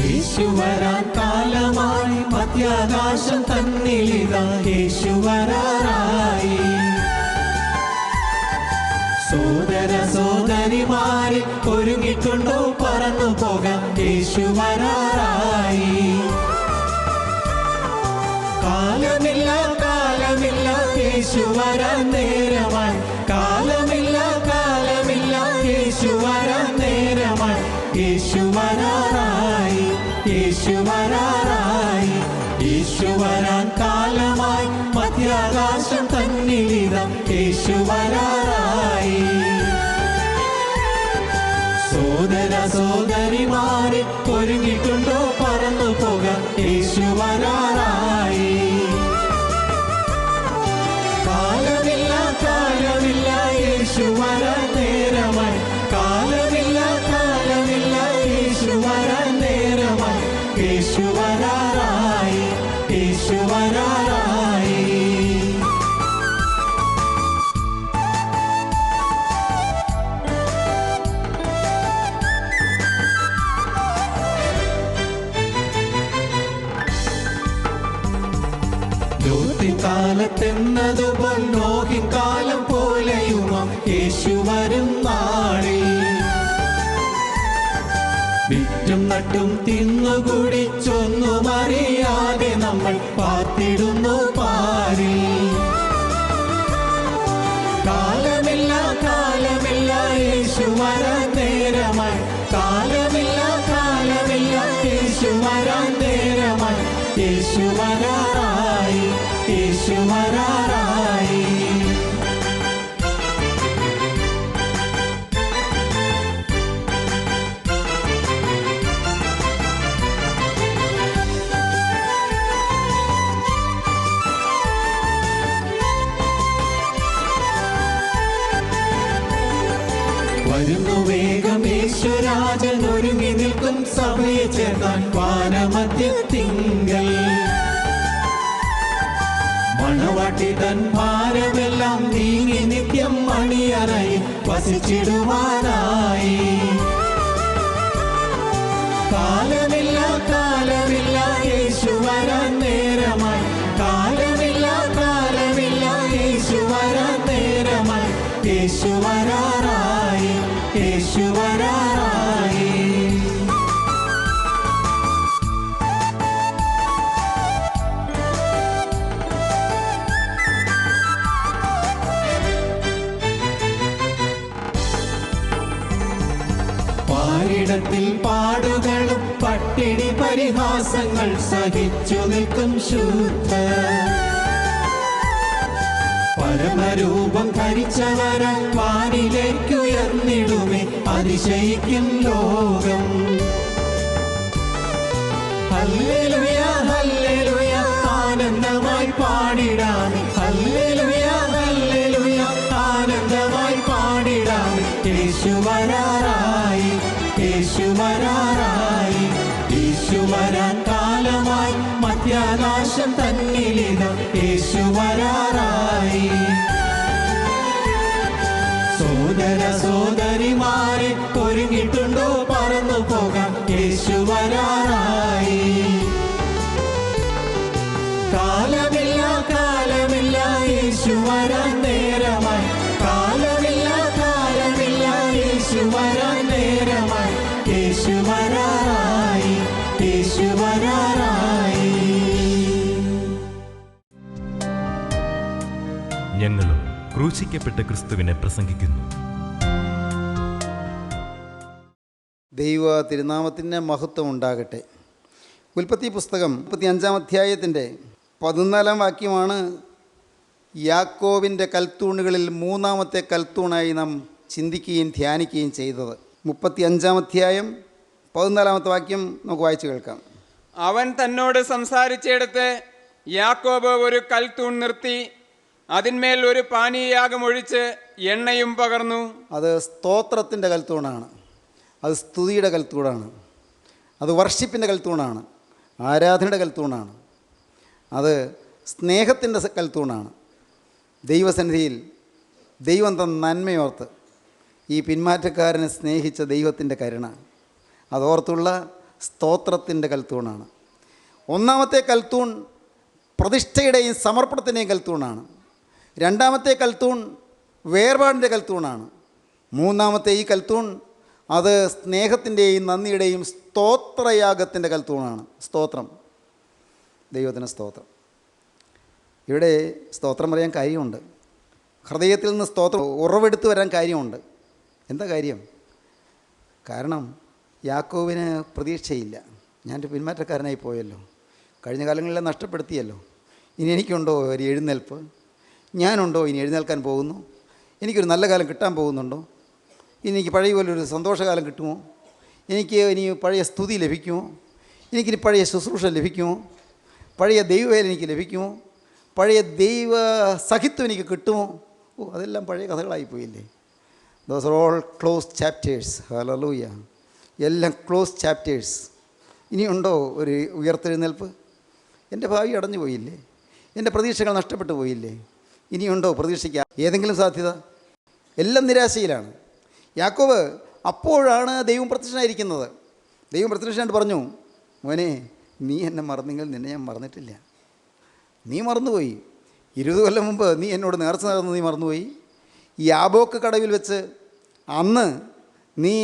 യേശു വരാൻ കാലമായി മധ്യാകാശം തന്നിലിതാ യേശുവരാറായി സോദര സോദരിമാരെ ഒരുങ്ങിക്കൊണ്ടോ പറന്നു പോകാം യേശുവരാറായി കാലമില്ല കാലമില്ല യേശു നേരമായി. കാലമില്ല കാലമില്ല യേശു നേരമായി. യേശു സോദര സോദരിമാരെ ഒരുങ്ങിട്ടുണ്ടോ പറന്നു പോക യേശു വരാറായി. കാലമില്ല കാലമില്ല യേശു വിറ്റും തിന്നു തിന്നുകുടിച്ചൊന്നും അറിയാതെ നമ്മൾ പാർത്തിടുന്നു പാരി കാലമില്ല കാലമില്ല യേശു വരാൻ നേരമായി. കാലമില്ല കാലമില്ല യേശു വരാൻ നേരമായി. യേശു വരാറായി വാനമധ്യത്തിങ്കൽ മണവാട്ടി തൻ ഭാരമെല്ലാം നീങ്ങി നിത്യം മണിയറയിൽ വസിച്ചിടുവാനായി. കാലമില്ല കാലമില്ല യേശു വരാൻ നേരമായി. കാലമില്ല കാലമില്ല യേശു വരാൻ നേരമായി. യേശു വരാറായി പരിഹാസങ്ങൾ സഹിച്ചു നിൽക്കും ശുദ്ധ. പരമരൂപം ധരിച്ചവരാൽ വാനിലേക്കുയർന്നിടുമേ അതിശയിക്കും ലോകം. ഹല്ലേലൂയ മധ്യാകാശം തന്നിലിതം യേശു വരാറായി. സോദര സോദരിമാരെ ഒരുങ്ങിട്ടുണ്ടോ? പറന്നു പോകാം. യേശു വരാറായി. ക്രൂശിക്കപ്പെട്ട ക്രിസ്തുവിനെ പ്രസംഗിക്കുന്നു. ദൈവ തിരുനാമത്തിന്റെ മഹത്വം ഉണ്ടാകട്ടെ. ഉൽപ്പത്തി പുസ്തകം മുപ്പത്തി അഞ്ചാം അധ്യായത്തിന്റെ പതിനാലാം വാക്യമാണ് യാക്കോവിന്റെ കൽത്തൂണുകളിൽ മൂന്നാമത്തെ കൽത്തൂണായി നാം ചിന്തിക്കുകയും ധ്യാനിക്കുകയും ചെയ്തത്. മുപ്പത്തി അഞ്ചാം അധ്യായം പതിനാലാമത്തെ വാക്യം നമുക്ക് വായിച്ചു കേൾക്കാം. അവൻ തന്നോട് സംസാരിച്ചിടത്ത് യാക്കോബ് ഒരു കൽത്തൂൺ നിർത്തി അതിന്മേൽ ഒരു പാനീയാഗം ഒഴിച്ച് എണ്ണയും പകർന്നു. അത് സ്തോത്രത്തിന്റെ കൽത്തൂണാണ്. അത് സ്തുതിയുടെ കൽത്തൂണാണ്. അത് വർഷിപ്പിന്റെ കൽത്തൂണാണ്. ആരാധനയുടെ കൽത്തൂണാണ്. അത് സ്നേഹത്തിന്റെ കൽത്തൂണാണ്. ദൈവസന്നിധിയിൽ ദൈവം തന്ന നന്മയോർത്ത് ഈ പിന്മാറ്റക്കാരനെ സ്നേഹിച്ച ദൈവത്തിന്റെ കരുണ അതോർത്തുള്ള സ്തോത്രത്തിന്റെ കൽത്തൂണാണ്. ഒന്നാമത്തെ കൽത്തൂൺ പ്രതിഷ്ഠയുടെയും സമർപ്പണത്തിന്റെയും കൽത്തൂണാണ്. രണ്ടാമത്തെ കൽത്തൂൺ വേർപാടിന്റെ കൽത്തൂണാണ്. മൂന്നാമത്തെ ഈ കൽത്തൂൺ അത് സ്നേഹത്തിന്റെയും നന്ദിയുടെയും സ്തോത്രയാഗത്തിന്റെ കൽത്തൂണാണ്. സ്തോത്രം. ദൈവത്തിന് സ്തോത്രം. ഇവിടെ സ്തോത്രം പറയാൻ കാര്യമുണ്ട്. ഹൃദയത്തിൽ നിന്ന് സ്തോത്രം ഉറവെടുത്ത് വരാൻ കാര്യമുണ്ട്. എന്താ കാര്യം? കാരണം യാക്കോവിന് പ്രതീക്ഷയില്ല. ഞാനൊരു പിന്മാറ്റക്കാരനായി പോയല്ലോ. കഴിഞ്ഞ കാലങ്ങളിലെ നഷ്ടപ്പെടുത്തിയല്ലോ. ഇനി എനിക്കുണ്ടോ ഒരു എഴുന്നേൽപ്പ്? ഞാനുണ്ടോ? ഇനി എഴുന്നേൽക്കാൻ പോകുന്നു. എനിക്കൊരു നല്ല കാലം കിട്ടാൻ പോകുന്നുണ്ടോ? ഇനി എനിക്ക് പഴയ പോലെ ഒരു സന്തോഷകാലം കിട്ടുമോ? എനിക്ക് ഇനി പഴയ സ്തുതി ലഭിക്കുമോ? എനിക്കിനി പഴയ ശുശ്രൂഷ ലഭിക്കുമോ? പഴയ ദൈവവേല എനിക്ക് ലഭിക്കുമോ? പഴയ ദൈവ സഹിത്വം എനിക്ക് കിട്ടുമോ? ഓ അതെല്ലാം പഴയ കഥകളായി പോയില്ലേ? Those are all close chapters hallelujah എല്ലാം ക്ലോസ് ചാപ്റ്റേഴ്സ് ഇനിയുണ്ടോ ഒരു ഉയർത്തെഴുന്നേൽപ്പ്? എന്റെ ഭാവി അടഞ്ഞു പോയില്ലേ എന്റെ പ്രതീക്ഷകൾ നഷ്ടപ്പെട്ടു പോയില്ലേ? ഇനിയുണ്ടോ പ്രതീക്ഷിക്കുക ഏതെങ്കിലും സാധ്യത? എല്ലാം നിരാശയിലാണ്. യാക്കോവ് അപ്പോഴാണ് ദൈവം പ്രത്യക്ഷനായിരിക്കുന്നത്. ദൈവം പ്രത്യക്ഷനായിട്ട് പറഞ്ഞു മോനെ നീ എന്നെ മറന്നെങ്കിൽ നിന്നെ ഞാൻ മറന്നിട്ടില്ല. നീ മറന്നുപോയി. ഇരുപത് കൊല്ലം മുമ്പ് നീ എന്നോട് നേർച്ച നടന്ന് നീ മറന്നുപോയി. ഈ ആബോക്ക് കടവിൽ വെച്ച് അന്ന് നീ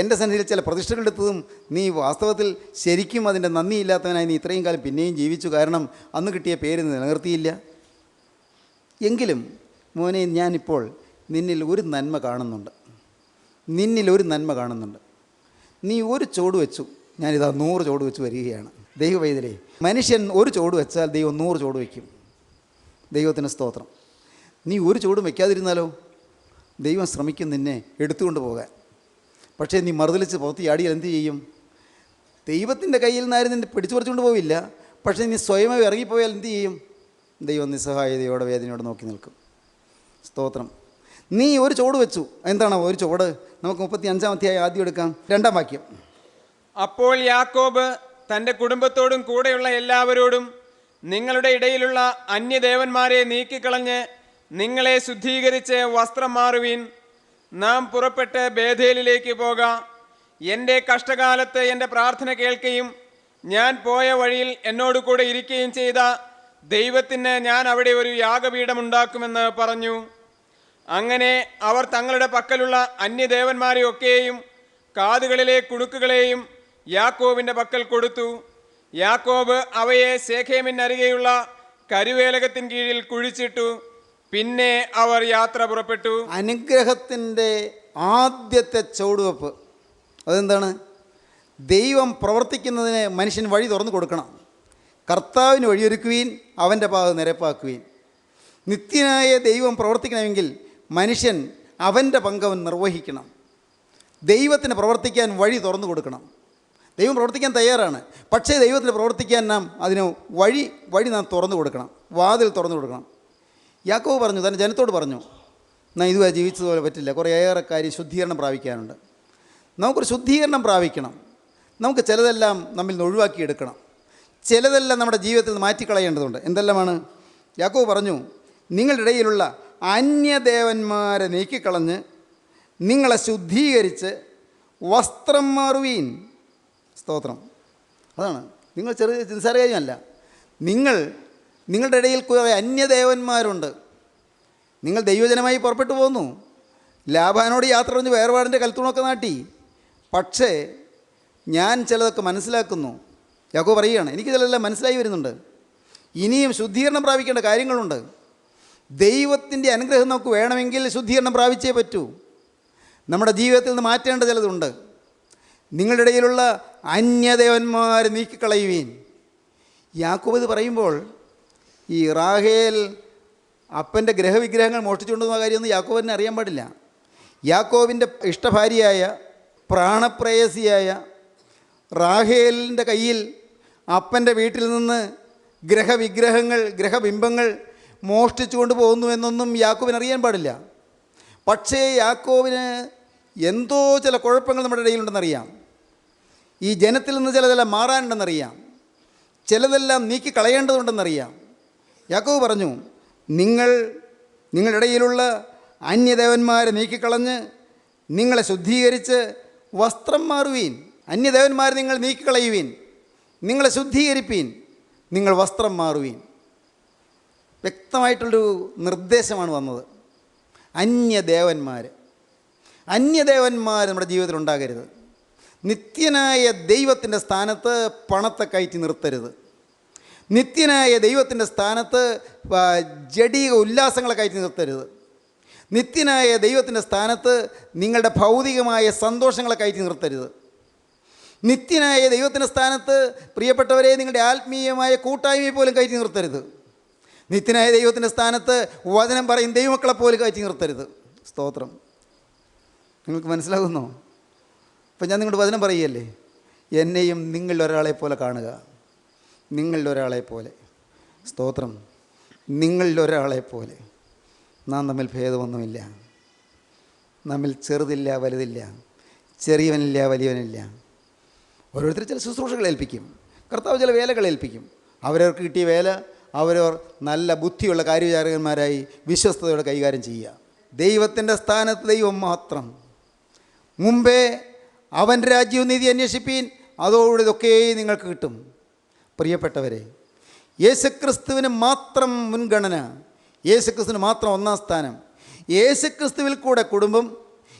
എന്റെ സന്നിധിയിൽ ചില പ്രതിഷ്ഠകൾ എടുത്തതും നീ വാസ്തവത്തിൽ ശരിക്കും അതിന്റെ നന്ദിയില്ലാത്തവനായി നീ ഇത്രയും കാലം പിന്നെയും ജീവിച്ചു. കാരണം അന്ന് കിട്ടിയ പേര് നിലനിർത്തിയില്ല. എങ്കിലും മോനെ ഞാനിപ്പോൾ നിന്നിൽ ഒരു നന്മ കാണുന്നുണ്ട്. നിന്നിൽ ഒരു നന്മ കാണുന്നുണ്ട്. നീ ഒരു ചോട് വെച്ചു ഞാനിതാ നൂറ് ചോട് വെച്ച് വരികയാണ്. ദൈവവൈതലേ മനുഷ്യൻ ഒരു ചോട് വെച്ചാൽ ദൈവം നൂറ് ചോട് വയ്ക്കും ദൈവത്തിന് സ്തോത്രം. നീ ഒരു ചോടും വയ്ക്കാതിരുന്നാലോ ദൈവം ശ്രമിക്കും നിന്നെ എടുത്തുകൊണ്ട് പോകാൻ. പക്ഷേ നീ മറുതലിച്ച് പുറത്തിയാടിയാൽ എന്ത് ചെയ്യും? ദൈവത്തിന്റെ കയ്യിൽ നിന്നാരും നിന്നെ പിടിച്ചു പറിച്ചുകൊണ്ട് പോവില്ല. പക്ഷേ നീ സ്വയമേ ഇറങ്ങിപ്പോയാൽ എന്തു ചെയ്യും? ദൈവം നിസ്സഹായതയോടെ വേദനയോടെ നോക്കി നിൽക്കും. സ്തോത്രം. നീ ഒരു ചോട് വെച്ചു. എന്താണ് ഒരു ചോട് നമുക്ക് മുപ്പത്തി അധ്യായം ആദ്യം എടുക്കാം. രണ്ടാം വാക്യം. അപ്പോൾ യാക്കോബ് തന്റെ കുടുംബത്തോടും കൂടെയുള്ള എല്ലാവരോടും നിങ്ങളുടെ ഇടയിലുള്ള അന്യദേവന്മാരെ നീക്കിക്കളഞ്ഞ് നിങ്ങളെ ശുദ്ധീകരിച്ച് വസ്ത്രം മാറുവീൻ. നാം പുറപ്പെട്ട് ബേധേലിലേക്ക് പോകാം. എന്റെ കഷ്ടകാലത്ത് എന്റെ പ്രാർത്ഥന കേൾക്കുകയും ഞാൻ പോയ വഴിയിൽ എന്നോട് കൂടെ ഇരിക്കുകയും ചെയ്ത ദൈവത്തിന് ഞാൻ അവിടെ ഒരു യാഗപീഠമുണ്ടാക്കുമെന്ന് പറഞ്ഞു. അങ്ങനെ അവർ തങ്ങളുടെ പക്കലുള്ള അന്യദേവന്മാരെയൊക്കെയും കാതുകളിലെ കുടുക്കുകളെയും യാക്കോബിന്റെ പക്കൽ കൊടുത്തു. യാക്കോബ് അവയെ സേഖേമിനരികെയുള്ള കരുവേലകത്തിൻ കീഴിൽ കുഴിച്ചിട്ടു. പിന്നെ അവർ യാത്ര പുറപ്പെട്ടു. അനുഗ്രഹത്തിന്റെ ആദ്യത്തെ ചുവടുവെപ്പ് അതെന്താണ്? ദൈവം പ്രവർത്തിക്കുന്നതിന് മനുഷ്യൻ വഴി തുറന്നു കൊടുക്കണം. കർത്താവിന് വഴിയൊരുക്കുവീൻ അവന്റെ പാത നിരപ്പാക്കുവീൻ. നിത്യനായ ദൈവം പ്രവർത്തിക്കണമെങ്കിൽ മനുഷ്യൻ അവന്റെ പങ്കവൻ നിർവഹിക്കണം. ദൈവത്തിന് പ്രവർത്തിക്കാൻ വഴി തുറന്നു കൊടുക്കണം. ദൈവം പ്രവർത്തിക്കാൻ തയ്യാറാണ്. പക്ഷേ ദൈവത്തിന് പ്രവർത്തിക്കാൻ നാം അതിന് വഴി വഴി നാം തുറന്നു കൊടുക്കണം. വാതിൽ തുറന്നു കൊടുക്കണം. യാക്കോവ് പറഞ്ഞു തന്റെ ജനത്തോട് പറഞ്ഞു നാം ഇതുവരെ ജീവിച്ചതുപോലെ പറ്റില്ല. കുറേയേറെ കാര്യം ശുദ്ധീകരണം പ്രാപിക്കാനുണ്ട്. നമുക്കൊരു ശുദ്ധീകരണം പ്രാപിക്കണം. നമുക്ക് ചിലതെല്ലാം നമ്മിൽ നിന്ന് ഒഴിവാക്കിയെടുക്കണം. ചിലതെല്ലാം നമ്മുടെ ജീവിതത്തിൽ മാറ്റിക്കളയേണ്ടതുണ്ട്. എന്തെല്ലാമാണ്? യാക്കോവ് പറഞ്ഞു നിങ്ങളുടെ ഇടയിലുള്ള അന്യദേവന്മാരെ നീക്കിക്കളഞ്ഞ് നിങ്ങളെ ശുദ്ധീകരിച്ച് വസ്ത്രം മാറുവീൻ. സ്തോത്രം. അതാണ്. നിങ്ങൾ ചെറിയ നിസ്സാര കാര്യമല്ല. നിങ്ങൾ നിങ്ങളുടെ ഇടയിൽ കുറേ അന്യദേവന്മാരുണ്ട്. നിങ്ങൾ ദൈവജനമായി പുറപ്പെട്ടു പോന്നു. ലാഭാനോട് യാത്ര പറഞ്ഞ് വേർപാടിന്റെ കൽത്തുണൊക്കെ നാട്ടി. പക്ഷേ ഞാൻ ചിലതൊക്കെ മനസ്സിലാക്കുന്നു. യാക്കോ പറയുകയാണ് എനിക്ക് ചിലതെല്ലാം മനസ്സിലായി വരുന്നുണ്ട്. ഇനിയും ശുദ്ധീകരണം പ്രാപിക്കേണ്ട കാര്യങ്ങളുണ്ട്. ദൈവത്തിന്റെ അനുഗ്രഹം നമുക്ക് വേണമെങ്കിൽ ശുദ്ധീകരണം പ്രാപിച്ചേ പറ്റൂ. നമ്മുടെ ജീവിതത്തിൽ നിന്ന് മാറ്റേണ്ട ചിലതുണ്ട്. നിങ്ങളുടെ ഇടയിലുള്ള അന്യദേവന്മാരെ നീക്കിക്കളയുവീൻ. യാക്കോബ് ഇത് പറയുമ്പോൾ ഈ റാഹേൽ അപ്പന്റെ ഗ്രഹവിഗ്രഹങ്ങൾ മോഷ്ടിച്ചുകൊണ്ടുവന്ന കാര്യമൊന്നും യാക്കോബിനെ അറിയാൻ പാടില്ല. യാക്കോബിന്റെ ഇഷ്ടഭാര്യയായ പ്രാണപ്രേയസിയായ റാഹേലിന്റെ കയ്യിൽ അപ്പന്റെ വീട്ടിൽ നിന്ന് ഗ്രഹവിഗ്രഹങ്ങൾ ഗ്രഹബിംബങ്ങൾ മോഷ്ടിച്ചു കൊണ്ട് പോകുന്നു എന്നൊന്നും യാക്കോബിന് അറിയാൻ പാടില്ല. പക്ഷേ യാക്കോബിന് എന്തോ ചില കുഴപ്പങ്ങൾ നമ്മുടെ ഇടയിലുണ്ടെന്നറിയാം. ഈ ജനത്തിൽ നിന്ന് ചിലതെല്ലാം മാറാനുണ്ടെന്നറിയാം. ചിലതെല്ലാം നീക്കി കളയേണ്ടതുണ്ടെന്നറിയാം യാക്കോബ് പറഞ്ഞു നിങ്ങൾ നിങ്ങളുടെ ഇടയിലുള്ള അന്യദേവന്മാരെ നീക്കിക്കളഞ്ഞ് നിങ്ങളെ ശുദ്ധീകരിച്ച് വസ്ത്രം മാറുവീൻ. അന്യദേവന്മാരെ നിങ്ങൾ നീക്കിക്കളയുവീൻ. നിങ്ങളെ ശുദ്ധീകരിപ്പീൻ നിങ്ങൾ വസ്ത്രം മാറുവീൻ. വ്യക്തമായിട്ടുള്ളൊരു നിർദ്ദേശമാണ് വന്നത്. അന്യദേവന്മാർ അന്യദേവന്മാർ നമ്മുടെ ജീവിതത്തിൽ ഉണ്ടാകരുത്. നിത്യനായ ദൈവത്തിന്റെ സ്ഥാനത്ത് പണത്തെ കയറ്റി നിർത്തരുത്. നിത്യനായ ദൈവത്തിന്റെ സ്ഥാനത്ത് ജടീക ഉല്ലാസങ്ങളെ കയറ്റി നിർത്തരുത്. നിത്യനായ ദൈവത്തിന്റെ സ്ഥാനത്ത് നിങ്ങളുടെ ഭൗതികമായ സന്തോഷങ്ങളെ കയറ്റി നിർത്തരുത്. നിത്യനായ ദൈവത്തിന്റെ സ്ഥാനത്ത് പ്രിയപ്പെട്ടവരെ നിങ്ങളുടെ ആത്മീയമായ കൂട്ടായ്മയെ പോലും കയറ്റി നിർത്തരുത്. നിത്യനായ ദൈവത്തിന്റെ സ്ഥാനത്ത് വചനം പറയും ദൈവമക്കളെ പോലും കയറ്റി നിർത്തരുത്. സ്തോത്രം. നിങ്ങൾക്ക് മനസ്സിലാകുന്നോ? ഇപ്പം ഞാൻ നിങ്ങളുടെ വചനം പറയുകയല്ലേ? എന്നെയും നിങ്ങളുടെ ഒരാളെ പോലെ കാണുക. നിങ്ങളുടെ ഒരാളെ പോലെ. സ്തോത്രം. നിങ്ങളുടെ ഒരാളെ പോലെ. നാം തമ്മിൽ ഭേദമൊന്നുമില്ല. നമ്മിൽ ചെറുതില്ല വലുതില്ല. ചെറിയവനില്ല വലിയവനില്ല. ഓരോരുത്തർ ചില ശുശ്രൂഷകൾ ഏൽപ്പിക്കും. കർത്താവ് ചില വേലകൾ ഏൽപ്പിക്കും. അവരവർക്ക് കിട്ടിയ വേല അവരവർ നല്ല ബുദ്ധിയുള്ള കാര്യവിചാരകന്മാരായി വിശ്വസ്തയോടെ കൈകാര്യം ചെയ്യുക. ദൈവത്തിന്റെ സ്ഥാനത്ത് ദൈവം മാത്രം. മുമ്പേ അവൻ രാജ്യവും നീതി അന്വേഷിപ്പീൻ അതോടെ ഇതൊക്കെ നിങ്ങൾക്ക് കിട്ടും. പ്രിയപ്പെട്ടവരെ യേശുക്രിസ്തുവിന് മാത്രം മുൻഗണന യേശുക്രിസ്തുവിന് മാത്രം ഒന്നാം സ്ഥാനം യേശുക്രിസ്തുവിൽ കൂടെ കുടുംബം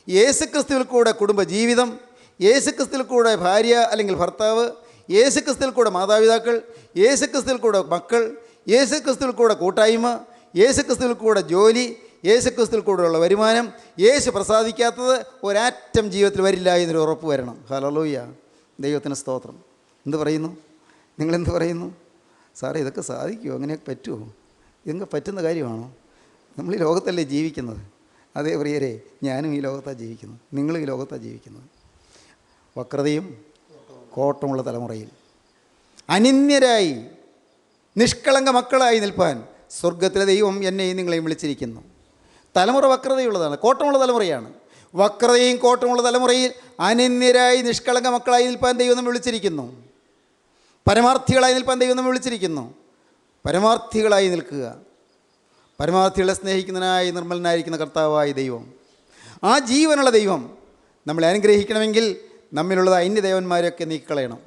യേശുക്രിസ്തുവിൽ കൂടെ കുടുംബ ജീവിതം യേശുക്രിസ്തുവിൽ കൂടെ ഭാര്യ അല്ലെങ്കിൽ ഭർത്താവ് യേശുക്രിസ്തുവിൽ കൂടെ മാതാപിതാക്കൾ യേശുക്രിസ്തുവിൽ കൂടെ മക്കൾ യേശുക്രിസ്തുവിൽ കൂടെ കൂട്ടായ്മ യേശുക്രിസ്തുവിൽ കൂടെ ജോലി യേശുക്രിസ്തുവിൽ കൂടെയുള്ള വരുമാനം യേശു പ്രസാദിക്കാത്തത് ഒരാറ്റം ജീവിതത്തിൽ വരില്ല എന്നൊരു ഉറപ്പ് വരണം. ഹലോയ്യ ദൈവത്തിന് സ്തോത്രം. എന്ത് പറയുന്നു? നിങ്ങളെന്ത് പറയുന്നു? സാറേ ഇതൊക്കെ സാധിക്കുമോ അങ്ങനെയൊക്കെ പറ്റുമോ ഇതൊക്കെ പറ്റുന്ന കാര്യമാണോ? നമ്മൾ ഈ ലോകത്തല്ലേ ജീവിക്കുന്നത്? അതേ പ്രിയരെ ഞാനും ഈ ലോകത്താണ് ജീവിക്കുന്നത്. നിങ്ങളും ഈ ലോകത്താണ് ജീവിക്കുന്നത്. വക്രതയും കോട്ടമുള്ള തലമുറയിൽ. അനിന്യരായി നിഷ്കളങ്ക മക്കളായി നിൽപ്പാൻ സ്വർഗത്തിലെ ദൈവം എന്നെയും നിങ്ങളെയും വിളിച്ചിരിക്കുന്നു. തലമുറ വക്രതയുള്ളതാണ് കോട്ടമുള്ള തലമുറയാണ്. വക്രതയും കോട്ടമുള്ള തലമുറയിൽ അനിന്യരായി നിഷ്കളങ്ക മക്കളായി നിൽപ്പാൻ ദൈവം നമ്മൾ വിളിച്ചിരിക്കുന്നു. പരമാർത്ഥികളായി നിൽപ്പാൻ ദൈവം നമ്മൾ വിളിച്ചിരിക്കുന്നു. പരമാർത്ഥികളായി നിൽക്കുക. പരമാർത്ഥികളെ സ്നേഹിക്കുന്നതിനായി നിർമ്മലനായിരിക്കുന്ന കർത്താവായ ദൈവം. ആ ജീവനുള്ള ദൈവം നമ്മളെ അനുഗ്രഹിക്കണമെങ്കിൽ നമ്മിലുള്ളത് അന്യദേവന്മാരെയൊക്കെ നീക്കിക്കളയണം.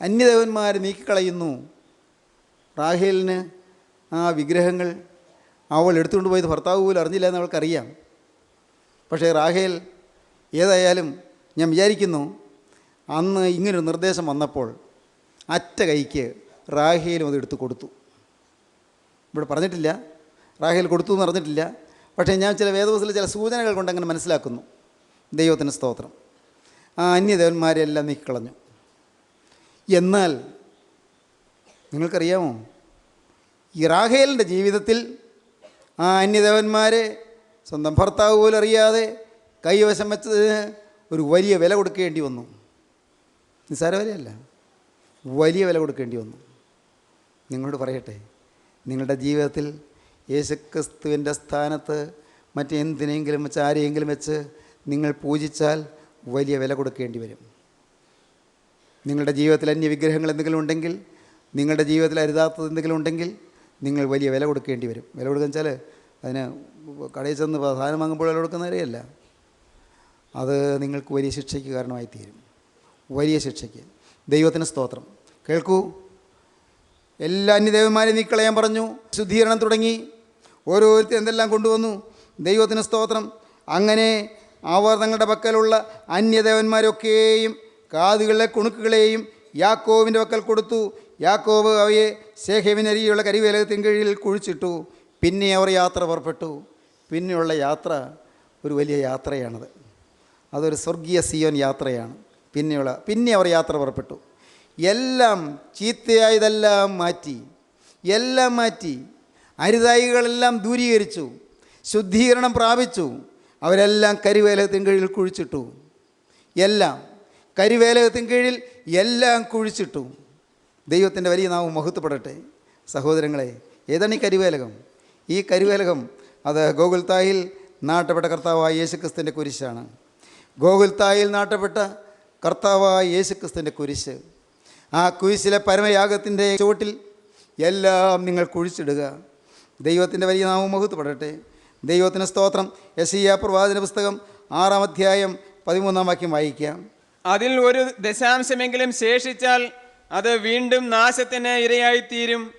അന്യദേവന്മാർ നീക്കിക്കളയുന്നു. റാഹേലിന് ആ വിഗ്രഹങ്ങൾ അവൾ എടുത്തുകൊണ്ട് പോയത് ഭർത്താവ് പോലും അറിഞ്ഞില്ല എന്ന് അവൾക്കറിയാം. പക്ഷേ റാഹേൽ ഏതായാലും ഞാൻ വിചാരിക്കുന്നു അന്ന് ഇങ്ങനൊരു നിർദ്ദേശം വന്നപ്പോൾ അറ്റ കൈക്ക് റാഹേലും അത് എടുത്തു കൊടുത്തു. ഇവിടെ പറഞ്ഞിട്ടില്ല. റാഹേൽ കൊടുത്തു എന്ന് പറഞ്ഞിട്ടില്ല. പക്ഷേ ഞാൻ ചില വേദവസിലെ ചില സൂചനകൾ കൊണ്ട് അങ്ങനെ മനസ്സിലാക്കുന്നു. ദൈവത്തിന് സ്തോത്രം. ആ അന്യദേവന്മാരെ എല്ലാം നീക്കിക്കളഞ്ഞു. എന്നാൽ നിങ്ങൾക്കറിയാമോ? ഇറാഹേലിന്റെ റാഹേലിന്റെ ജീവിതത്തിൽ ആ അന്യദേവന്മാരെ സ്വന്തം ഭർത്താവ് പോലും അറിയാതെ കൈവശം വെച്ചതിന് ഒരു വലിയ വില കൊടുക്കേണ്ടി വന്നു. നിസ്സാര വിലയല്ല. വലിയ വില കൊടുക്കേണ്ടി വന്നു. നിങ്ങളോട് പറയട്ടെ നിങ്ങളുടെ ജീവിതത്തിൽ യേശുക്രിസ്തുവിന്റെ സ്ഥാനത്ത് മറ്റെന്തിനെങ്കിലും വെച്ച് ആരെയെങ്കിലും വെച്ച് നിങ്ങൾ പൂജിച്ചാൽ വലിയ വില കൊടുക്കേണ്ടി വരും. നിങ്ങളുടെ ജീവിതത്തിൽ അന്യവിഗ്രഹങ്ങൾ എന്തെങ്കിലും ഉണ്ടെങ്കിൽ നിങ്ങളുടെ ജീവിതത്തിൽ അരുതാത്തത് എന്തെങ്കിലും ഉണ്ടെങ്കിൽ നിങ്ങൾ വലിയ വില കൊടുക്കേണ്ടി വരും. വില കൊടുക്കുക വെച്ചാൽ അതിന് കടയിൽ ചെന്ന് സാധനം വാങ്ങുമ്പോൾ വില കൊടുക്കുന്നവരെയല്ല അത് നിങ്ങൾക്ക് വലിയ ശിക്ഷയ്ക്ക് കാരണമായി തീരും വലിയ ശിക്ഷയ്ക്ക്. ദൈവത്തിന് സ്തോത്രം. കേൾക്കൂ. എല്ലാ അന്യദേവന്മാരെ നീക്കളയാൻ പറഞ്ഞു. ശുദ്ധീകരണം തുടങ്ങി. ഓരോരുത്തർ എന്തെല്ലാം കൊണ്ടുവന്നു? ദൈവത്തിന് സ്തോത്രം. അങ്ങനെ അവർ തങ്ങളുടെ പക്കലുള്ള അന്യദേവന്മാരൊക്കെയും കാതുകളിലെ കുണുക്കുകളെയും യാക്കോവിന്റെ പക്കൽ കൊടുത്തു. യാക്കോവ് അവയെ സേഹേവിനരിയുള്ള കരിവേലകത്തിൻ കീഴിൽ കുഴിച്ചിട്ടു. പിന്നെ അവർ യാത്ര പുറപ്പെട്ടു. പിന്നെയുള്ള യാത്ര ഒരു വലിയ യാത്രയാണത്. അതൊരു സ്വർഗീയ സിയോൻ യാത്രയാണ്. പിന്നെയുള്ള പിന്നെ അവർ യാത്ര പുറപ്പെട്ടു. എല്ലാം ചീത്തയായതെല്ലാം മാറ്റി. എല്ലാം മാറ്റി. അരുതായികളെല്ലാം ദൂരീകരിച്ചു. ശുദ്ധീകരണം പ്രാപിച്ചു. അവരെല്ലാം കരിവേലകത്തിൻ കീഴിൽ കുഴിച്ചിട്ടു. എല്ലാം കരിവേലകത്തിൻ കീഴിൽ എല്ലാം കുഴിച്ചിട്ടു. ദൈവത്തിന്റെ വലിയ നാവും മഹത്വപ്പെടട്ടെ. സഹോദരങ്ങളെ ഏതാണ് ഈ കരിവേലകം? ഈ കരിവേലകം അത് ഗോകുൽത്തായിൽ നാട്ടപ്പെട്ട കർത്താവായ യേശുക്രിസ്തുവിന്റെ കുരിശാണ്. ഗോകുൽത്തായിൽ നാട്ടപ്പെട്ട കർത്താവായ യേശുക്രിസ്തുവിന്റെ കുരിശ്. ആ കുരിശിലെ പരമയാഗത്തിന്റെ ചുവട്ടിൽ എല്ലാം നിങ്ങൾ കുഴിച്ചിടുക. ദൈവത്തിന്റെ വലിയ നാമം മഹത്വപ്പെടട്ടെ. ദൈവത്തിന് സ്തോത്രം. യശീയ പ്രവാചന പുസ്തകം ആറാം അധ്യായം പതിമൂന്നാം വാക്യം വായിക്കാം. അതിൽ ഒരു ദശാംശമെങ്കിലും ശേഷിച്ചാൽ അത് വീണ്ടും നാശത്തിന് ഇരയായിത്തീരും.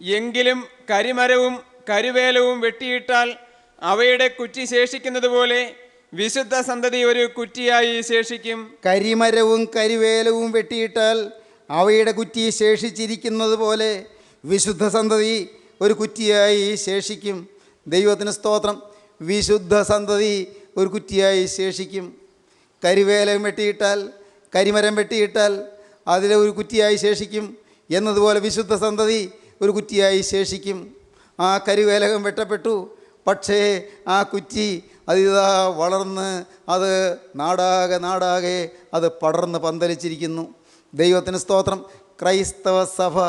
എങ്കിലും കരിമരവും കരുവേലവും വെട്ടിയിട്ടാൽ അവയുടെ കുറ്റി ശേഷിക്കുന്നത് പോലെ വിശുദ്ധ സന്തതി ഒരു കുറ്റിയായി ശേഷിക്കും. കരിമരവും കരിവേലവും വെട്ടിയിട്ടാൽ അവയുടെ കുറ്റി ശേഷിച്ചിരിക്കുന്നത് പോലെ വിശുദ്ധ സന്തതി ഒരു കുറ്റിയായി ശേഷിക്കും. ദൈവത്തിന് സ്തോത്രം. വിശുദ്ധ സന്തതി ഒരു കുറ്റിയായി ശേഷിക്കും. കരിവേലം വെട്ടിയിട്ടാൽ കരിമരം വെട്ടിയിട്ടാൽ അതിലെ ഒരു കുറ്റിയായി ശേഷിക്കും. എന്നതുപോലെ വിശുദ്ധ സന്തതി ഒരു കുറ്റിയായി ശേഷിക്കും. ആ കരിവേലകം വെട്ടപ്പെട്ടു. പക്ഷേ ആ കുറ്റി അതിതാ വളർന്ന് അത് നാടാകെ നാടാകെ അത് പടർന്ന് പന്തലിച്ചിരിക്കുന്നു. ദൈവത്തിന് സ്തോത്രം. ക്രൈസ്തവ സഭ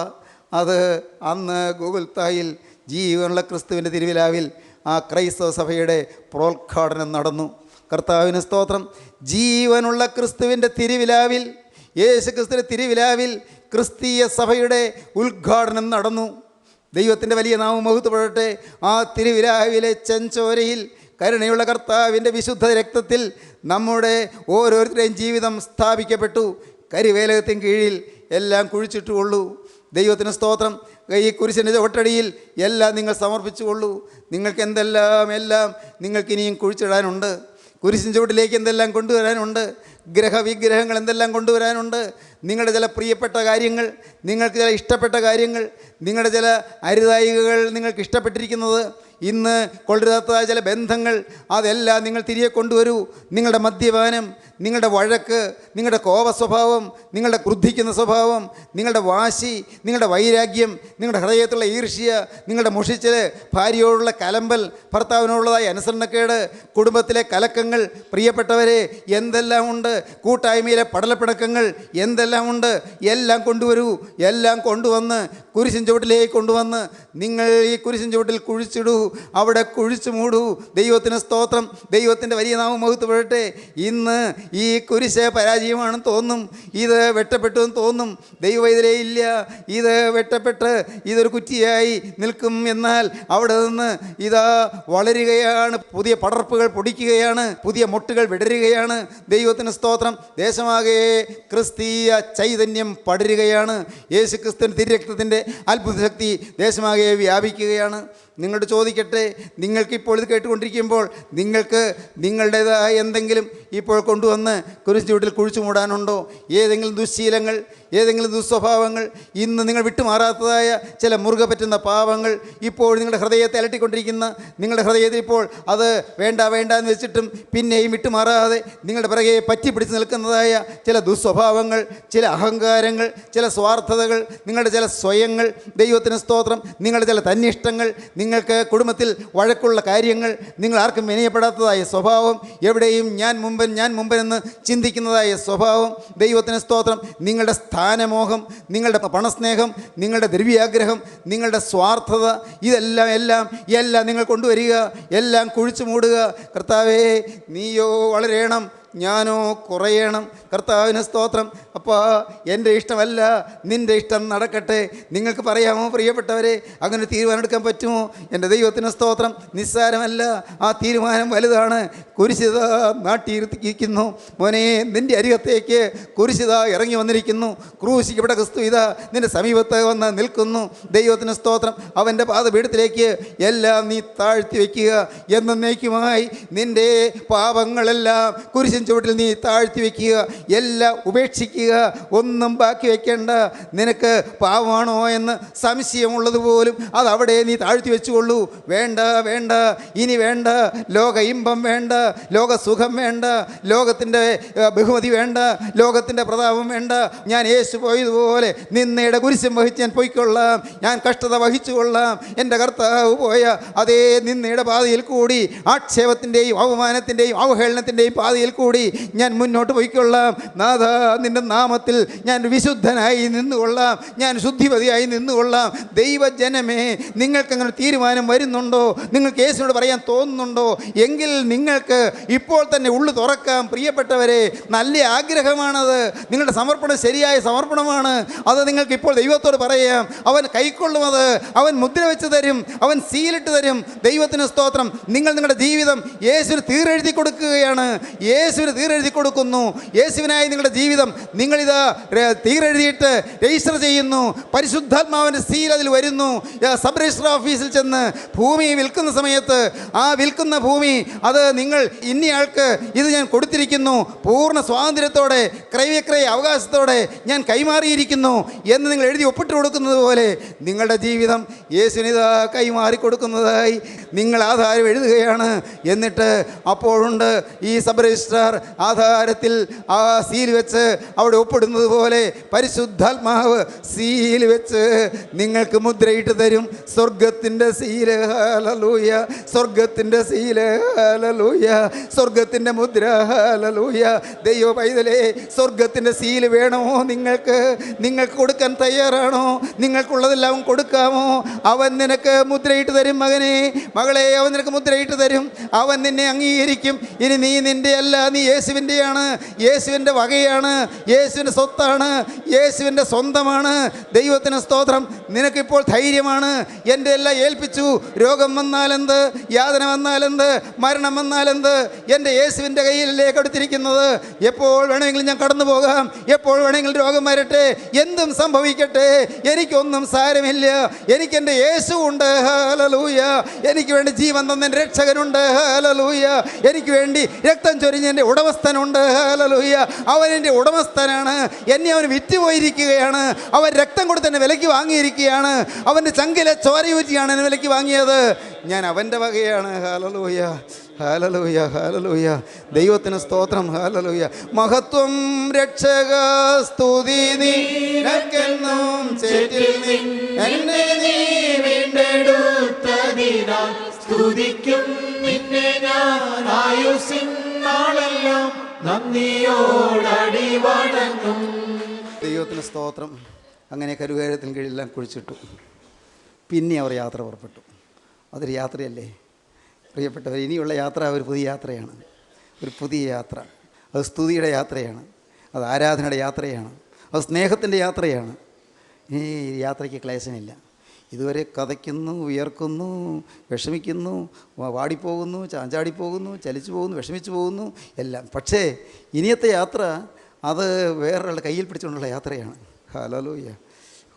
അത് അന്ന് ഗൂഗിൾത്തായിൽ ജീവനുള്ള ക്രിസ്തുവിന്റെ തിരുവിലാവിൽ ആ ക്രൈസ്തവ സഭയുടെ പ്രോത്ഘാടനം നടന്നു. കർത്താവിന് സ്തോത്രം. ജീവനുള്ള ക്രിസ്തുവിന്റെ തിരുവിലാവിൽ യേശു ക്രിസ്തുവിന്റെ തിരുവിലാവിൽ ക്രിസ്തീയ സഭയുടെ ഉദ്ഘാടനം നടന്നു. ദൈവത്തിന്റെ വലിയ നാമം മഹത്വപ്പെടട്ടെ. ആ തിരുവിലാവിലെ ചെഞ്ചോരയിൽ കരുണയുള്ള കർത്താവിന്റെ വിശുദ്ധ രക്തത്തിൽ നമ്മുടെ ഓരോരുത്തരുടെയും ജീവിതം സ്ഥാപിക്കപ്പെട്ടു. കരിവേലകത്തിൻ കീഴിൽ എല്ലാം കുഴിച്ചിട്ടുകൊള്ളൂ. ദൈവത്തിന് സ്തോത്രം. ഈ കുരിശിന്റെ ഒട്ടടിയിൽ എല്ലാം നിങ്ങൾ സമർപ്പിച്ചുകൊള്ളൂ. നിങ്ങൾക്ക് എന്തെല്ലാം എല്ലാം നിങ്ങൾക്കിനിയും കുഴിച്ചിടാനുണ്ട്. കുരിശിൻ ചുവട്ടിലേക്ക് എന്തെല്ലാം കൊണ്ടുവരാനുണ്ട്. ഗ്രഹവിഗ്രഹങ്ങൾ എന്തെല്ലാം കൊണ്ടുവരാനുണ്ട്. നിങ്ങളുടെ ചില പ്രിയപ്പെട്ട കാര്യങ്ങൾ നിങ്ങൾക്ക് ചില ഇഷ്ടപ്പെട്ട കാര്യങ്ങൾ നിങ്ങളുടെ ചില അരുതായികകൾ നിങ്ങൾക്ക് ഇഷ്ടപ്പെട്ടിരിക്കുന്നത്. ഇന്ന് കൊള്ളരുതാത്തതായ ചില ബന്ധങ്ങൾ അതെല്ലാം നിങ്ങൾ തിരികെ കൊണ്ടുവരൂ. നിങ്ങളുടെ മദ്യപാനം നിങ്ങളുടെ വഴക്ക് നിങ്ങളുടെ കോപ സ്വഭാവം നിങ്ങളുടെ ക്രുദ്ധിക്കുന്ന സ്വഭാവം നിങ്ങളുടെ വാശി നിങ്ങളുടെ വൈരാഗ്യം നിങ്ങളുടെ ഹൃദയത്തിലുള്ള ഈർഷ്യ നിങ്ങളുടെ മുഷിച്ചൽ ഭാര്യയോടുള്ള കലമ്പൽ ഭർത്താവിനോടുള്ളതായ അനുസരണക്കേട് കുടുംബത്തിലെ കലക്കങ്ങൾ പ്രിയപ്പെട്ടവരെ എന്തെല്ലാം ഉണ്ട്? കൂട്ടായ്മയിലെ പടലപ്പിണക്കങ്ങൾ എന്തെല്ലാം ഉണ്ട്? എല്ലാം കൊണ്ടുവരൂ എല്ലാം കൊണ്ടുവന്ന് കുരിശിൻ ചുവട്ടിലേക്ക് കൊണ്ടുവന്ന് നിങ്ങൾ ഈ കുരിശിൻ ചുവട്ടിൽ കുഴിച്ചിടൂ അവിടെ കുഴിച്ചു മൂടൂ. ദൈവത്തിന് സ്തോത്രം ദൈവത്തിന്റെ വലിയ നാമം മഹത്വപ്പെടട്ടെ. ഇന്ന് ഈ കുരിശ് പരാജയമാണെന്ന് തോന്നും ഇത് വെട്ടപ്പെട്ടു എന്ന് തോന്നും. ദൈവവൈദ്യരേ ഇല്ല ഇത് വെട്ടപ്പെട്ട് ഇതൊരു കുറ്റിയായി നിൽക്കും എന്നാൽ അവിടെ നിന്ന് ഇതാ വളരുകയാണ്. പുതിയ പടർപ്പുകൾ പൊടിക്കുകയാണ് പുതിയ മുട്ടുകൾ വിടരുകയാണ്. ദൈവത്തിന് സ്തോത്രം. ദേശമാകെ ക്രിസ്തീയ ചൈതന്യം പടരുകയാണ്. യേശു ക്രിസ്തുവിൻ തിരുരക്തത്തിന്റെ അത്ഭുത ശക്തി ദേശമാകെ വ്യാപിക്കുകയാണ്. നിങ്ങളോട് ചോദിക്കട്ടെ. നിങ്ങൾക്കിപ്പോൾ ഇത് കേട്ടുകൊണ്ടിരിക്കുമ്പോൾ നിങ്ങൾക്ക് നിങ്ങളുടേതായ എന്തെങ്കിലും ഇപ്പോൾ കൊണ്ടുവന്ന് കുരിശ് ചൂട്ടിൽ കുഴിച്ചു മൂടാനുണ്ടോ? ഏതെങ്കിലും ദുശ്ശീലങ്ങൾ ഏതെങ്കിലും ദുസ്വഭാവങ്ങൾ ഇന്ന് നിങ്ങൾ വിട്ടുമാറാത്തതായ ചില മുറുകെ പറ്റുന്ന പാവങ്ങൾ ഇപ്പോൾ നിങ്ങളുടെ ഹൃദയത്തെ അലട്ടിക്കൊണ്ടിരിക്കുന്ന നിങ്ങളുടെ ഹൃദയത്തിൽ ഇപ്പോൾ അത് വേണ്ട വേണ്ട എന്ന് വെച്ചിട്ടും പിന്നെയും വിട്ടുമാറാതെ നിങ്ങളുടെ പിറകെ പറ്റി പിടിച്ച് നിൽക്കുന്നതായ ചില ദുസ്വഭാവങ്ങൾ ചില അഹങ്കാരങ്ങൾ ചില സ്വാർത്ഥതകൾ നിങ്ങളുടെ ചില സ്വയങ്ങൾ ദൈവത്തിന് സ്തോത്രം നിങ്ങളുടെ ചില തന്നിഷ്ടങ്ങൾ നിങ്ങൾക്ക് കുടുംബത്തിൽ വഴക്കുള്ള കാര്യങ്ങൾ നിങ്ങൾ ആർക്കും വിനയപ്പെടാത്തതായ സ്വഭാവം എവിടെയും ഞാൻ മുമ്പൻ ഞാൻ മുമ്പൻ എന്ന് ചിന്തിക്കുന്നതായ സ്വഭാവം ദൈവത്തിന് സ്തോത്രം നിങ്ങളുടെ സ്ഥാനമോഹം നിങ്ങളുടെ പണസ്നേഹം നിങ്ങളുടെ ദ്രവ്യാഗ്രഹം നിങ്ങളുടെ സ്വാർത്ഥത ഇതെല്ലാം എല്ലാം എല്ലാം നിങ്ങൾ കൊണ്ടുവരിക എല്ലാം കുഴിച്ചു മൂടുക. കർത്താവേ നീയോ വളരേണം ഞാനോ കുറയണം. കർത്താവിന് സ്തോത്രം. അപ്പോൾ എന്റെ ഇഷ്ടമല്ല നിന്റെ ഇഷ്ടം നടക്കട്ടെ. നിങ്ങൾക്ക് പറയാമോ പ്രിയപ്പെട്ടവരെ? അങ്ങനെ തീരുമാനം എടുക്കാൻ പറ്റുമോ? എന്റെ ദൈവത്തിന് സ്തോത്രം. നിസ്സാരമല്ല ആ തീരുമാനം വലുതാണ്. കുരിശിത നാട്ടിയിരുത്തിയിരിക്കുന്നു. മോനെ നിന്റെ അരികത്തേക്ക് കുരിശിത ഇറങ്ങി വന്നിരിക്കുന്നു. ക്രൂശിക്കപ്പെട്ട ക്രിസ്തു ഇതാ നിന്റെ സമീപത്ത് വന്ന് നിൽക്കുന്നു. ദൈവത്തിന് സ്തോത്രം. അവന്റെ പാതപീഠത്തിലേക്ക് എല്ലാം നീ താഴ്ത്തി വയ്ക്കുക. എന്നേക്കുമായി നിന്റെ പാപങ്ങളെല്ലാം കുരിശിൻ ചുവട്ടിൽ നീ താഴ്ത്തി വയ്ക്കുക. എല്ലാം ഉപേക്ഷിക്കുക. ചെയ്യുക ഒന്നും ബാക്കി വയ്ക്കേണ്ട നിനക്ക് പാവമാണോ എന്ന് സംശയമുള്ളത് പോലും അതവിടെ നീ താഴ്ത്തി വെച്ചുകൊള്ളൂ. വേണ്ട വേണ്ട ഇനി വേണ്ട. ലോക ഇമ്പം വേണ്ട ലോക സുഖം വേണ്ട ലോകത്തിന്റെ ബഹുമതി വേണ്ട ലോകത്തിന്റെ പ്രതാപം വേണ്ട. ഞാൻ യേശു പോയതുപോലെ നിന്നയുടെ കുരിശം വഹിച്ച് ഞാൻ പോയിക്കൊള്ളാം. ഞാൻ കഷ്ടത വഹിച്ചു കൊള്ളാം എന്റെ കർത്താവ് പോയ അതേ നിന്നയുടെ പാതയിൽ കൂടി ആക്ഷേപത്തിന്റെയും അവമാനത്തിന്റെയും അവഹേളനത്തിന്റെയും പാതയിൽ കൂടി ഞാൻ മുന്നോട്ട് പോയിക്കൊള്ളാം. നാഥ നിന്റെ നാമത്തിൽ ഞാൻ വിശുദ്ധനായി നിന്നുകൊള്ളാം. ഞാൻ ശുദ്ധിപതിയായി നിന്നുകൊള്ളാം. ദൈവജനമേ നിങ്ങൾക്കങ്ങനെ തീരുമാനം വരുന്നുണ്ടോ? നിങ്ങൾക്ക് യേശുവിനോട് പറയാൻ തോന്നുന്നുണ്ടോ? എങ്കിൽ നിങ്ങൾക്ക് ഇപ്പോൾ തന്നെ ഉള്ളു തുറക്കാം. പ്രിയപ്പെട്ടവരെ നല്ല ആഗ്രഹമാണത്. നിങ്ങളുടെ സമർപ്പണം ശരിയായ സമർപ്പണമാണ്. അത് നിങ്ങൾക്ക് ഇപ്പോൾ ദൈവത്തോട് പറയാം. അവൻ കൈക്കൊള്ളും അത്. അവൻ മുദ്ര വെച്ച് തരും. അവൻ സീലിട്ട് തരും. ദൈവത്തിന് സ്തോത്രം. നിങ്ങൾ നിങ്ങളുടെ ജീവിതം യേശുവിന് തീരെഴുതി കൊടുക്കുകയാണ്. യേശുവിന് തീരെഴുതി കൊടുക്കുന്നു. യേശുവിനായി നിങ്ങളുടെ ജീവിതം നിങ്ങളിത് തീരെഴുതിയിട്ട് രജിസ്റ്റർ ചെയ്യുന്നു. പരിശുദ്ധാത്മാവിന്റെ സീൽ അതിൽ വരുന്നു. സബ് രജിസ്റ്റർ ഓഫീസിൽ ചെന്ന് ഭൂമി വിൽക്കുന്ന സമയത്ത് ആ വിൽക്കുന്ന ഭൂമി അത് നിങ്ങൾ ഇന്നയാൾക്ക് ഇത് ഞാൻ കൊടുത്തിരിക്കുന്നു. പൂർണ സ്വാതന്ത്ര്യത്തോടെ ക്രയവിക്രയ അവകാശത്തോടെ ഞാൻ കൈമാറിയിരിക്കുന്നു എന്ന് നിങ്ങൾ എഴുതി ഒപ്പിട്ട് കൊടുക്കുന്നത് പോലെ നിങ്ങളുടെ ജീവിതം യേശുനിത കൈമാറി കൊടുക്കുന്നതായി നിങ്ങൾ ആധാരം എഴുതുകയാണ്. എന്നിട്ട് അപ്പോഴുണ്ട് ഈ സബ് രജിസ്ട്രാർ ആധാരത്തിൽ ആ സീൽ വെച്ച് അവിടെ ഒപ്പിടുന്നത് പോലെ പരിശുദ്ധാത്മാവ് സീൽ വെച്ച് നിങ്ങൾക്ക് മുദ്രയിട്ട് തരും. സ്വർഗത്തിന്റെ സീൽ ഹാലലൂയ സ്വർഗത്തിന്റെ സീൽ ഹാലലൂയ സ്വർഗത്തിന്റെ മുദ്ര ഹാലലൂയ ദൈവ പൈതലേ സ്വർഗത്തിന്റെ സീൽ വേണമോ നിങ്ങൾക്ക്? നിങ്ങൾക്ക് കൊടുക്കാൻ തയ്യാറാണോ? നിങ്ങൾക്കുള്ളതെല്ലാം കൊടുക്കാമോ? അവൻ നിനക്ക് മുദ്രയിട്ട് തരും മകനെ. മകളെ അവൻ നിനക്ക് മുദ്രയിട്ട് തരും. അവൻ നിന്നെ അംഗീകരിക്കും. ഇനി നീ നിന്റെ അല്ല നീ യേശുവിന്റെയാണ്. യേശുവിന്റെ വകയാണ്. യേശുവിന്റെ സ്വത്താണ് യേശുവിന്റെ സ്വന്തമാണ്. ദൈവത്തിന് സ്തോത്രം. നിനക്കിപ്പോൾ ധൈര്യമാണ്. എന്റെ എല്ലാം ഏൽപ്പിച്ചു. രോഗം വന്നാലെന്ത്? യാതന വന്നാലെന്ത്? മരണം വന്നാലെന്ത്? എന്റെ യേശുവിന്റെ കയ്യിലല്ലേ കൊടുത്തിരിക്കുന്നത് എപ്പോൾ വേണമെങ്കിലും ഞാൻ കടന്നു പോകാം. എപ്പോൾ വേണമെങ്കിലും രോഗം വരട്ടെ. എന്തും സംഭവിക്കട്ടെ. എനിക്കൊന്നും സാരമില്ല. എനിക്കെന്റെ യേശു ഉണ്ട്. ഹാലലൂയ എനിക്ക് വേണ്ടി ജീവൻ തന്ന രക്ഷകനുണ്ട്. ഹലലൂയ എനിക്ക് വേണ്ടി രക്തം ചൊരിഞ്ഞ എന്റെ ഉടമസ്ഥനുണ്ട്. ഹലലൂയ അവൻ എന്റെ ഉടമസ്ഥനാണ് എന്നെ അവൻ വിറ്റുപോയിരിക്കുകയാണ്. അവൻ രക്തം കൊടുത്ത് എന്നെ വിലയ്ക്ക് വാങ്ങിയിരിക്കുകയാണ്. അവന്റെ ചങ്കിലെ ചോരയൂറ്റിയാണ് എന്നെ വിലയ്ക്ക് വാങ്ങിയത്. ഞാൻ അവന്റെ വകയാണ്. ഹാലലൂയ ഹാലലൂയ ഹാലലൂയ ദൈവത്തിന് സ്തോത്രം. ഹാലലൂയ മഹത്വം രക്ഷക സ്തുതി നീക്കെന്നും ചേറ്റിൽ നീ നീ വീണ്ടെടുത്തതിനാൽ സ്തുതിക്കും നിന്നെ ഞാൻ ആയുസിൻ നാളെല്ലാം നന്ദിയോടടി ദൈവത്തിന് സ്തോത്രം. അങ്ങനെ കരുവേരത്തിന് കീഴിലെല്ലാം കുഴിച്ചിട്ടു. പിന്നെ അവർ യാത്ര പുറപ്പെട്ടു. അതൊരു യാത്രയല്ലേ? പ്രിയപ്പെട്ടവർ ഇനിയുള്ള യാത്ര ഒരു പുതിയ യാത്രയാണ്. ഒരു പുതിയ യാത്ര. അത് സ്തുതിയുടെ യാത്രയാണ്. അത് ആരാധനയുടെ യാത്രയാണ്. അത് സ്നേഹത്തിന്റെ യാത്രയാണ്. ഇനി യാത്രയ്ക്ക് ക്ലേശമില്ല. ഇതുവരെ കഥയ്ക്കുന്നു ഉയർക്കുന്നു വിഷമിക്കുന്നു വാടിപ്പോകുന്നു ചാഞ്ചാടിപ്പോകുന്നു ചലിച്ചു പോകുന്നു വിഷമിച്ചു പോകുന്നു എല്ലാം. പക്ഷേ ഇനിയത്തെ യാത്ര അത് വേറൊരാളുടെ കയ്യിൽ പിടിച്ചുകൊണ്ടുള്ള യാത്രയാണ്. ഹലോലൂയ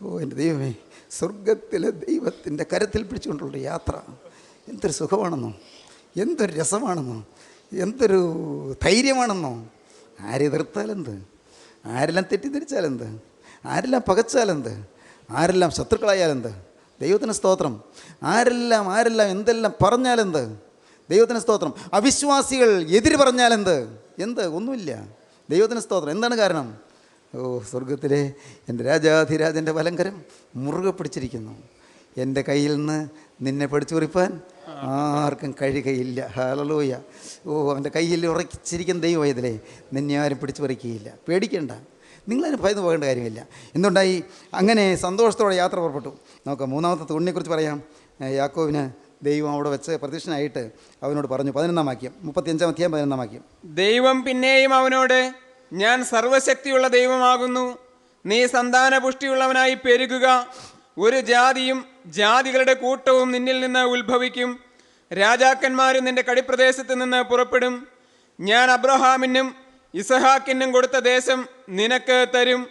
ഓ എന്റെ ദൈവമേ സ്വർഗത്തിലെ ദൈവത്തിന്റെ കരത്തിൽ പിടിച്ചുകൊണ്ടുള്ള യാത്ര. എന്തൊരു സുഖമാണെന്നോ? എന്തൊരു രസമാണെന്നോ? എന്തൊരു ധൈര്യമാണെന്നോ? ആരെതിർത്താലെന്ത് ആരെല്ലാം തെറ്റിദ്ധരിച്ചാലെന്ത്? ആരെല്ലാം പകച്ചാലെന്ത്? ആരെല്ലാം ശത്രുക്കളായാലെന്ത്? ദൈവത്തിന് സ്തോത്രം. ആരെല്ലാം ആരെല്ലാം എന്തെല്ലാം പറഞ്ഞാലെന്ത്? ദൈവത്തിന് സ്തോത്രം. അവിശ്വാസികൾ എതിര് പറഞ്ഞാലെന്ത്? എന്ത്? ഒന്നുമില്ല. ദൈവത്തിന് സ്തോത്രം. എന്താണ് കാരണം? ഓ സ്വർഗത്തിലെ എന്റെ രാജാധിരാജന്റെ വലങ്കരം മുറുകെ പിടിച്ചിരിക്കുന്നു. എന്റെ കയ്യിൽ നിന്ന് നിന്നെ പഠിച്ചു കുറിപ്പാൻ ആർക്കും കഴിയുകയില്ല. ഹാലലോയ ഓ അവന്റെ കയ്യിൽ ഉറച്ചിരിക്കുന്ന ദൈവം ഇതിലേ നിന്നെ ആരും പിടിച്ചു പറിക്കുകയില്ല. പേടിക്കേണ്ട. നിങ്ങളതിന് ഭയന്ന് പോകേണ്ട കാര്യമില്ല. എന്തുകൊണ്ടായി അങ്ങനെ സന്തോഷത്തോടെ യാത്ര പുറപ്പെട്ടു. നോക്കാം മൂന്നാമത്തെ തൂണിനെക്കുറിച്ച് പറയാം. യാക്കോവിന് ദൈവം അവിടെ വെച്ച് പ്രത്യക്ഷനായിട്ട് അവനോട് പറഞ്ഞു. പതിനൊന്നാം വാക്യം. മുപ്പത്തിയഞ്ചാം അധ്യായം പതിനൊന്നാം വാക്യം. ദൈവം പിന്നെയും അവനോട് ഞാൻ സർവശക്തിയുള്ള ദൈവമാകുന്നു. നീ സന്താന പുഷ്ടിയുള്ളവനായി പെരുകുക. ഒരു ജാതിയും ജാതികളുടെ കൂട്ടവും നിന്നിൽ നിന്ന് ഉത്ഭവിക്കും. രാജാക്കന്മാരും നിന്റെ കടിപ്രദേശത്ത് നിന്ന് പുറപ്പെടും. ഞാൻ അബ്രഹാമിനും ഇസഹാക്കിനും കൊടുത്ത ദേശം നിനക്ക് തരും.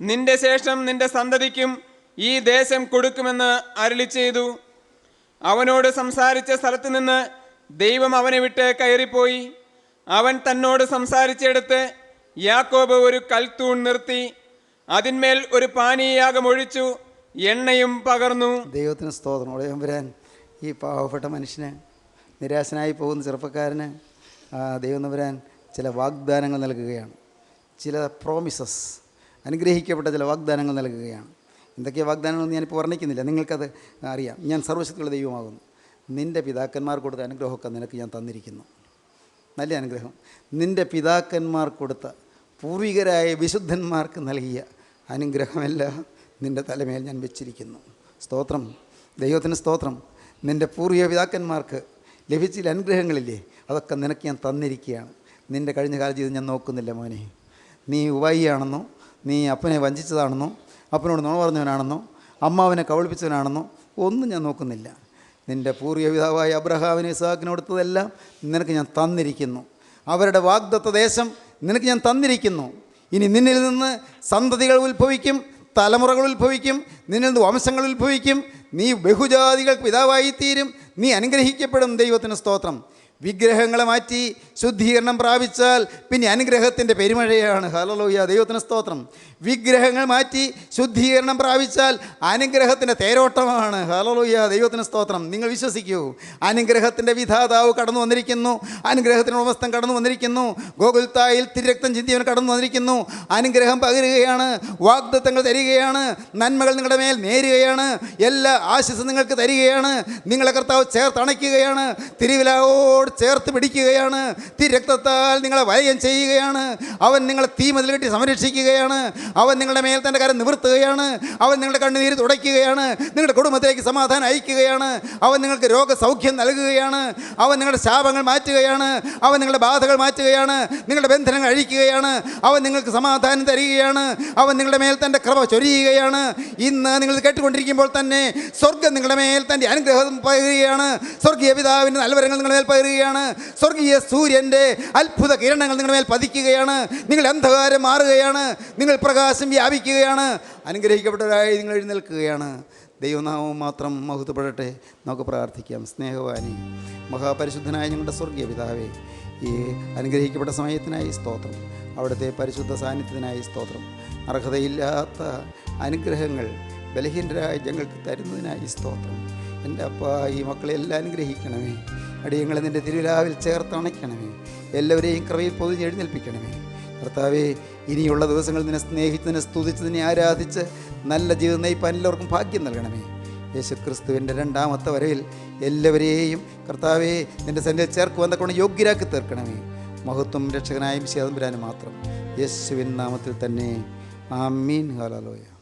നിന്റെ ശേഷം നിന്റെ സന്തതിക്കും ഈ ദേശം കൊടുക്കുമെന്ന് അരുളി ചെയ്തു. അവനോട് സംസാരിച്ച സ്ഥലത്ത് നിന്ന് ദൈവം അവനെ വിട്ട് കയറിപ്പോയി. അവൻ തന്നോട് സംസാരിച്ചെടുത്ത് യാക്കോബ് ഒരു കൽത്തൂൺ നിർത്തി. അതിന്മേൽ ഒരു പാനീയാകം ഒഴിച്ചു എണ്ണയും പകർന്നു. ദൈവത്തിന് സ്തോത്രം. ഉടയം വരാൻ ഈ പാവപ്പെട്ട മനുഷ്യന് നിരാശനായി പോകുന്ന ചെറുപ്പക്കാരന് ദൈവനമ്പുരാൻ ദൈവം ചില വാഗ്ദാനങ്ങൾ നൽകുകയാണ്. ചില പ്രോമിസസ് അനുഗ്രഹിക്കപ്പെട്ട ചില വാഗ്ദാനങ്ങൾ നൽകുകയാണ്. എന്തൊക്കെയാണ് വാഗ്ദാനങ്ങളെന്ന് ഞാനിപ്പോൾ വർണിക്കുന്നില്ല. നിങ്ങൾക്കത് അറിയാം. ഞാൻ സർവശക്തിയുള്ള ദൈവമാകുന്നു. നിന്റെ പിതാക്കന്മാർ കൊടുത്ത അനുഗ്രഹമൊക്കെ നിനക്ക് ഞാൻ തന്നിരിക്കുന്നു. നല്ല അനുഗ്രഹം. നിന്റെ പിതാക്കന്മാർ കൊടുത്ത പൂർവികരായ വിശുദ്ധന്മാർക്ക് നൽകിയ അനുഗ്രഹമെല്ലാം നിന്റെ തലമേൽ ഞാൻ വെച്ചിരിക്കുന്നു. സ്തോത്രം. ദൈവത്തിന് സ്തോത്രം. നിന്റെ പൂർവിക പിതാക്കന്മാർക്ക് ലഭിച്ച അനുഗ്രഹങ്ങളില്ലേ? അതൊക്കെ നിനക്ക് ഞാൻ തന്നിരിക്കുകയാണ്. നിന്റെ കഴിഞ്ഞ കാല ജീവിതം ഞാൻ നോക്കുന്നില്ല മോനെ. നീ ഉവായിയാണെന്നോ നീ അപ്പനെ വഞ്ചിച്ചതാണെന്നോ അപ്പനോട് നുണ പറഞ്ഞവനാണെന്നോ അമ്മാവനെ കബളിപ്പിച്ചവനാണെന്നോ ഒന്നും ഞാൻ നോക്കുന്നില്ല. നിന്റെ പൂർവ പിതാവായ അബ്രഹാവിനെ ഇസാക്കിന് കൊടുത്തതെല്ലാം നിനക്ക് ഞാൻ തന്നിരിക്കുന്നു. അവരുടെ വാഗ്ദത്ത ദേശം നിനക്ക് ഞാൻ തന്നിരിക്കുന്നു. ഇനി നിന്നിൽ നിന്ന് സന്തതികൾ ഉത്ഭവിക്കും തലമുറകൾ ഉത്ഭവിക്കും നിന്നിൽ നിന്ന് വംശങ്ങൾ ഉത്ഭവിക്കും. നീ ബഹുജാതികൾക്ക് പിതാവായി തീരും നീ അനുഗ്രഹിക്കപ്പെടും ദൈവത്തിന് സ്തോത്രം. വിഗ്രഹങ്ങളെ മാറ്റി ശുദ്ധീകരണം പ്രാപിച്ചാൽ പിന്നെ അനുഗ്രഹത്തിന്റെ പെരുമഴയാണ്. ഹലലോയ ദൈവത്തിന് സ്തോത്രം. വിഗ്രഹങ്ങൾ മാറ്റി ശുദ്ധീകരണം പ്രാപിച്ചാൽ അനുഗ്രഹത്തിന്റെ തേരോട്ടമാണ്. ഹലലോയ ദൈവത്തിന് സ്തോത്രം. നിങ്ങൾ വിശ്വസിക്കൂ. അനുഗ്രഹത്തിന്റെ വിധാതാവ് കടന്നു വന്നിരിക്കുന്നു. അനുഗ്രഹത്തിന്റെ ഉടമസ്ഥൻ കടന്നു വന്നിരിക്കുന്നു. ഗോകുൽത്തായിൽ തിരക്തം ചിന്തിയവൻ കടന്നു വന്നിരിക്കുന്നു. അനുഗ്രഹം പകരുകയാണ്. വാഗ്ദത്തങ്ങൾ തരികയാണ്. നന്മകൾ നിങ്ങളുടെ മേൽ നേരുകയാണ്. എല്ലാ ആശസ് നിങ്ങൾക്ക് തരികയാണ്. നിങ്ങളെ കർത്താവ് ചേർത്തണയ്ക്കുകയാണ്. തിരുവിലാവോട് ചേർത്ത് പിടിക്കുകയാണ്. തിരക്തത്താൽ നിങ്ങളെ വലയം ചെയ്യുകയാണ്. അവൻ നിങ്ങളെ തീമതിൽ കെട്ടി സംരക്ഷിക്കുകയാണ്. അവൻ നിങ്ങളുടെ മേൽ തന്റെ കരം നിവർത്തുകയാണ്. അവൻ നിങ്ങളുടെ കണ്ണുനീര് തുടയ്ക്കുകയാണ്. നിങ്ങളുടെ കുടുംബത്തിലേക്ക് സമാധാനം അയക്കുകയാണ്. അവൻ നിങ്ങൾക്ക് രോഗസൗഖ്യം നൽകുകയാണ്. അവൻ നിങ്ങളുടെ ശാപങ്ങൾ മാറ്റുകയാണ്. അവൻ നിങ്ങളുടെ ബാധകൾ മാറ്റുകയാണ്. നിങ്ങളുടെ ബന്ധനങ്ങൾ അഴിക്കുകയാണ്. അവൻ നിങ്ങൾക്ക് സമാധാനം തരികയാണ്. അവൻ നിങ്ങളുടെ മേൽ തന്റെ കൃപ ചൊരിയുകയാണ്. ഇന്ന് നിങ്ങൾ കേട്ടുകൊണ്ടിരിക്കുമ്പോൾ തന്നെ സ്വർഗം നിങ്ങളുടെ മേൽ തന്റെ അനുഗ്രഹം പകരുകയാണ്. സ്വർഗീയ പിതാവിന്റെ നൽവരങ്ങൾ നിങ്ങളുടെ മേൽ പകരുകയാണ്. സ്വർഗീയ സൂര്യന്റെ അത്ഭുത കിരണങ്ങൾ നിങ്ങളുടെ മേൽ പതിക്കുകയാണ്. നിങ്ങൾ അന്ധകാരം മാറുകയാണ്. നിങ്ങൾ പ്രകാശം വ്യാപിക്കുകയാണ്. അനുഗ്രഹിക്കപ്പെട്ടവരായി നിങ്ങൾ എഴുന്നേൽക്കുകയാണ്. ദൈവനാമം മാത്രം മഹത്വപ്പെടട്ടെ. നമുക്ക് പ്രാർത്ഥിക്കാം. സ്നേഹവാനി മഹാപരിശുദ്ധനായ ഞങ്ങളുടെ സ്വർഗീയ പിതാവേ ഈ അനുഗ്രഹിക്കപ്പെട്ട സമയത്തിനായി സ്തോത്രം. അവിടുത്തെ പരിശുദ്ധ സാന്നിധ്യത്തിനായി സ്തോത്രം. അർഹതയില്ലാത്ത അനുഗ്രഹങ്ങൾ ബലഹീനരായ ഞങ്ങൾക്ക് തരുന്നതിനായി സ്തോത്രം. എന്റെ അപ്പ ഈ മക്കളെ എല്ലാം അനുഗ്രഹിക്കണമേ അടിയങ്ങളെ നിന്റെ തിരുവിലാവിൽ ചേർത്തണയ്ക്കണമേ എല്ലാവരെയും കൃപയിൽ എഴുന്നേൽപ്പിക്കണമേ. കർത്താവേ ഇനിയുള്ള ദിവസങ്ങൾ നിന്നെ സ്നേഹിച്ച് നിന്നെ സ്തുതിച്ച് നിന്നെ ആരാധിച്ച് നല്ല ജീവിതം നയിപ്പാൻ എല്ലാവർക്കും ഭാഗ്യം നൽകണമേ. യേശു ക്രിസ്തുവിന്റെ രണ്ടാമത്തെ വരവിൽ എല്ലാവരെയും കർത്താവേ നിന്റെ സന്നിധിയിൽ ചേർക്കുവാൻ കൊണ്ട് യോഗ്യരാക്കി തീർക്കണമേ. മഹത്വം രക്ഷകനായും ശേതംപുരാനും മാത്രം. യേശുവിൻ നാമത്തിൽ തന്നെ. ആ മീൻ ഹാലോയ